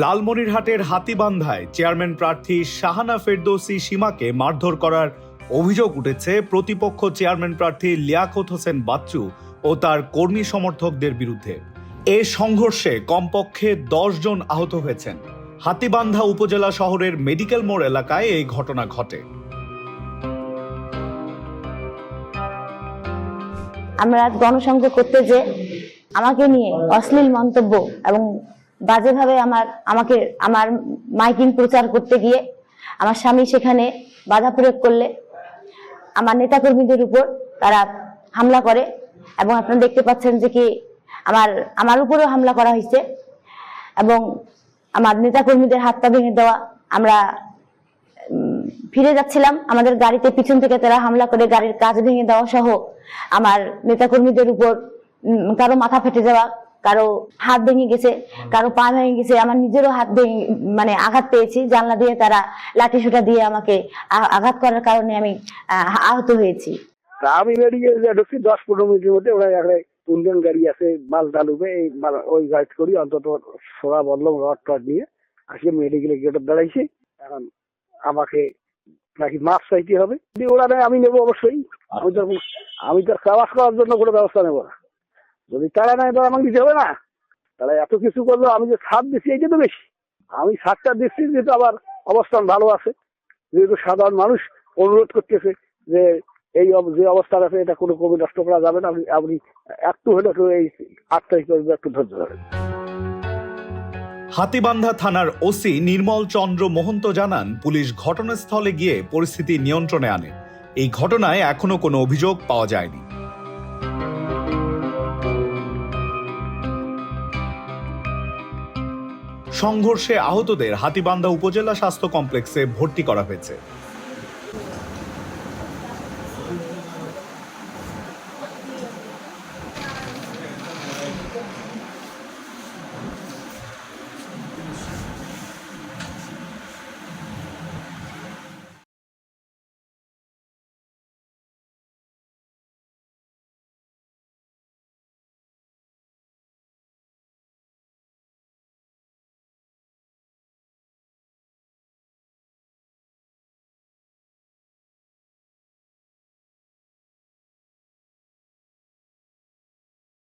লালমনিরহাটের হাতিবান্ধায় চেয়ারম্যান প্রার্থী শাহানা ফেরদৌসি সীমাকে মারধর করার অভিযোগ উঠেছে। প্রতিপক্ষ চেয়ারম্যান প্রার্থী লিয়াকত হোসেন বাচ্চু ও তার কর্মী সমর্থকদের বিরুদ্ধে। এ সংঘর্ষে কমপক্ষে দশ জন আহত হয়েছেন। হাতিবান্ধা উপজেলা শহরের মেডিকেল মোড় এলাকায় এই ঘটনা ঘটে। আমরা গণসংযোগ করতে যে আমাকে নিয়ে অশ্লীল মন্তব্য এবং বাজেভাবে আমার আমাকে আমার মাইকিং প্রচার করতে গিয়ে আমার স্বামী সেখানে বাধা প্রয়োগ করলে আমার নেতাকর্মীদের উপর তারা হামলা করে এবং আপনারা দেখতে পাচ্ছেন যে কি আমার আমার উপরেও হামলা করা হয়েছে এবং আমার নেতাকর্মীদের হাত পা ভেঙে দেওয়া আমরা ফিরে যাচ্ছিলাম। আমাদের গাড়িতে পিছন থেকে তারা হামলা করে গাড়ির কাজ ভেঙে দেওয়া সহ আমার নেতাকর্মীদের উপর কারও মাথা ফেটে যাওয়া কারও হাত ভেঙে গেছে কারও পা ভেঙে গেছে আমার নিজেরও হাত ভেঙে মানে আঘাত পেয়েছি জানলা দিয়ে তারা লাঠি সোটা দিয়ে আমাকে আঘাত করার কারণে আমি আহ, আহত হয়েছি। আমি বেরিয়ে ঢুকছি দশ পনেরো মিনিটের মধ্যে ওরা ইন্ডিয়ান গাড়ি আছে মাল ডালুবে এই মাল- ওই গাইড করি অন্তত সোনা বললাম রড টড নিয়ে আসে মেডিকেলে গেটে দাঁড়াইছে। এখন আমাকে নাকি মাছ চাইতে হবে। ওরা আমি নেব অবশ্যই। আমি তো আমি তো খাওয়াস করার জন্য কোনো ব্যবস্থা নেব না। যদি তারা তো আমাকে দিতে হবে না। তারা এত কিছু করল, আমি যে ছাড় দিচ্ছি এই তো বেশি। আমি ছাড়টা দিচ্ছি, যেহেতু আবার অবস্থান ভালো আছে, যেহেতু সাধারণ মানুষ অনুরোধ করতেছে যে এই যে অবস্থা আছে, এটা কোনো কবি নষ্ট করা যাবে না। আপনি একটু হলে এই আট তারিখ একটু ধৈর্য ধরেন। হাতিবান্ধা থানার ওসি নির্মল চন্দ্র মোহন্ত জানান, পুলিশ ঘটনাস্থলে গিয়ে পরিস্থিতি নিয়ন্ত্রণে আনে। এই ঘটনায় এখনও কোনো অভিযোগ পাওয়া যায়নি। সংঘর্ষে আহতদের হাতিবান্ধা উপজেলা স্বাস্থ্য কমপ্লেক্সে ভর্তি করা হয়েছে।